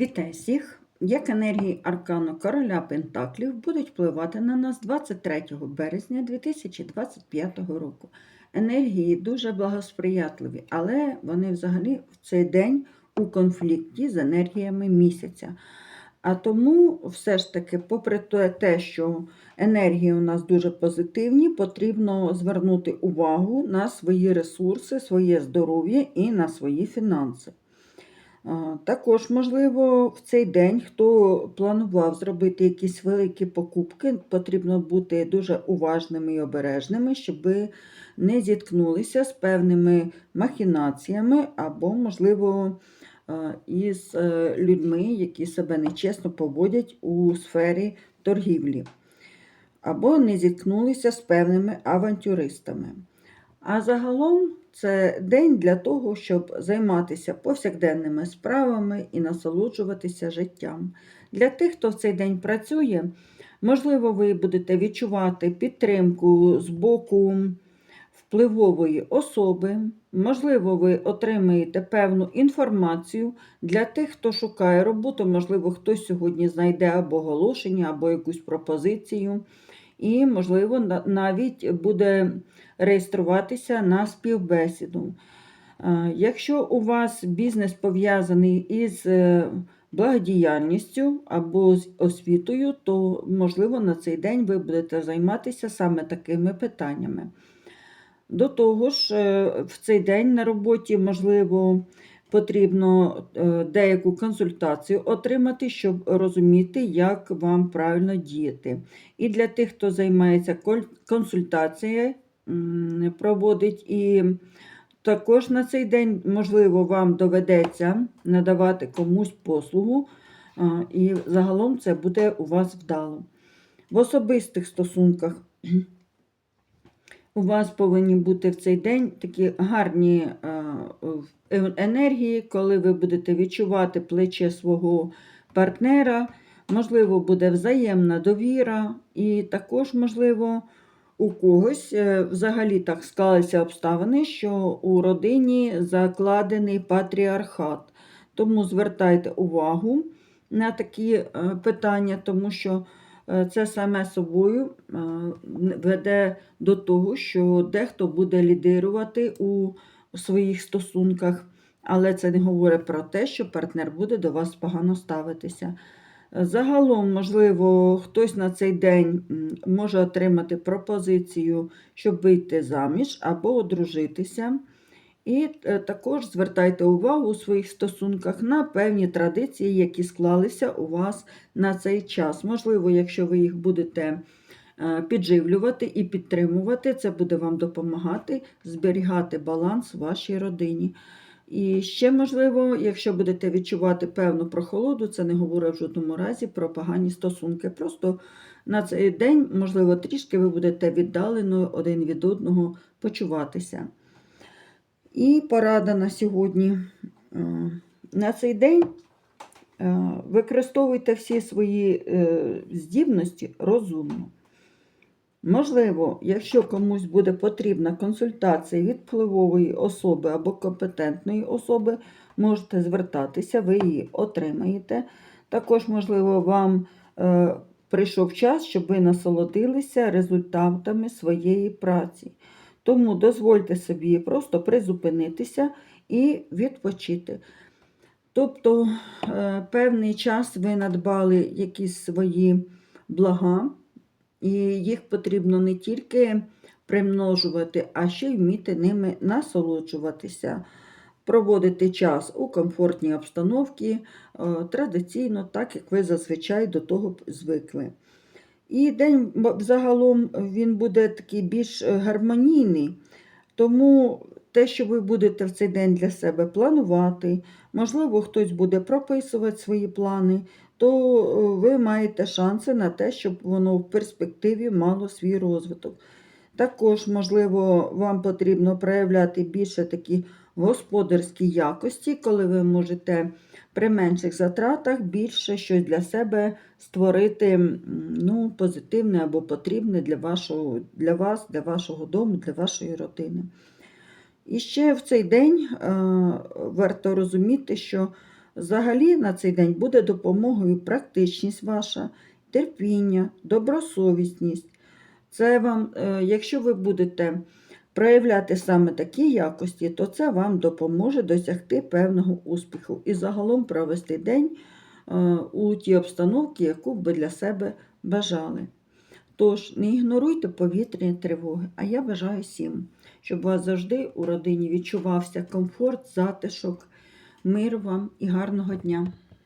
Вітаю всіх! Як енергії аркану короля Пентаклів будуть впливати на нас 23 березня 2025 року. Енергії дуже благосприятливі, але вони взагалі в цей день у конфлікті з енергіями місяця. А тому, все ж таки, попри те- що енергії у нас дуже позитивні, потрібно звернути увагу на свої ресурси, своє здоров'я і на свої фінанси. Також, можливо, в цей день, хто планував зробити якісь великі покупки, потрібно бути дуже уважними і обережними, щоб не зіткнулися з певними махінаціями або, можливо, із е, людьми, які себе нечесно поводять у сфері торгівлі, або не зіткнулися з певними авантюристами. А загалом це день для того, щоб займатися повсякденними справами і насолоджуватися життям. Для тих, хто в цей день працює, можливо, ви будете відчувати підтримку з боку впливової особи, можливо, ви отримаєте певну інформацію для тих, хто шукає роботу, можливо, хтось сьогодні знайде або оголошення, або якусь пропозицію. І, можливо, навіть буде реєструватися на співбесіду. Е, Якщо у вас бізнес пов'язаний із е, благодіяльністю або з освітою, то, можливо, на цей день ви будете займатися саме такими питаннями. До того ж, е, в цей день на роботі, можливо, потрібно е, деяку консультацію отримати, щоб розуміти, як вам правильно діяти. І для тих, хто займається консультацією, проводить і також на цей день, можливо, вам доведеться надавати комусь послугу, і загалом це буде у вас вдало. В особистих стосунках у вас повинні бути в цей день такі гарні е, е, енергії, коли ви будете відчувати плече свого партнера, можливо, буде взаємна довіра, і також, можливо, у когось е, взагалі так склалися обставини, що у родині закладений патріархат. Тому звертайте увагу на такі питання, тому що це саме собою е, веде до того, що дехто буде лідирувати у своїх стосунках, але це не говорить про те, що партнер буде до вас погано ставитися. Загалом, можливо, хтось на цей день може отримати пропозицію, щоб вийти заміж або одружитися. І е, також звертайте увагу у своїх стосунках на певні традиції, які склалися у вас на цей час. Можливо, якщо ви їх будете е, підживлювати і підтримувати, це буде вам допомагати зберігати баланс в вашій родині. І ще, можливо, якщо будете відчувати певну прохолоду, це не говорить в жодному разі про погані стосунки. Просто на цей день, можливо, трішки ви будете віддалено один від одного почуватися. І порада на сьогодні. Е, На цей день е, використовуйте всі свої е, здібності розумно. Можливо, якщо комусь буде потрібна консультація від впливової особи або компетентної особи, можете звертатися, ви її отримаєте. Також, можливо, вам прийшов час, щоб ви насолодилися результатами своєї праці. Тому дозвольте собі просто призупинитися і відпочити. Тобто, е, певний час ви надбали якісь свої блага, і їх потрібно не тільки примножувати, а ще й вміти ними насолоджуватися, проводити час у комфортній обстановці, е, традиційно, так як ви зазвичай до того звикли. І день м- загалом він буде такий більш е, гармонійний, тому те, що ви будете в цей день для себе планувати, можливо, хтось буде прописувати свої плани, то е, ви маєте шанси на те, щоб воно в перспективі мало свій розвиток. Також, можливо, вам потрібно проявляти більше такі господарські якості, коли ви можете при менших затратах більше щось для себе створити ну, позитивне або потрібне для, вашого, для вас, для вашого дому, для вашої родини. І ще в цей день е, варто розуміти, що Взагалі на цей день буде допомогою практичність ваша, терпіння, добросовісність. Це вам, е, якщо ви будете проявляти саме такі якості, то це вам допоможе досягти певного успіху і загалом провести день е, у тій обстановці, яку б ви для себе бажали. Тож, не ігноруйте повітряні тривоги, а я бажаю всім, щоб у вас завжди у родині відчувався комфорт, затишок, мир вам і гарного дня.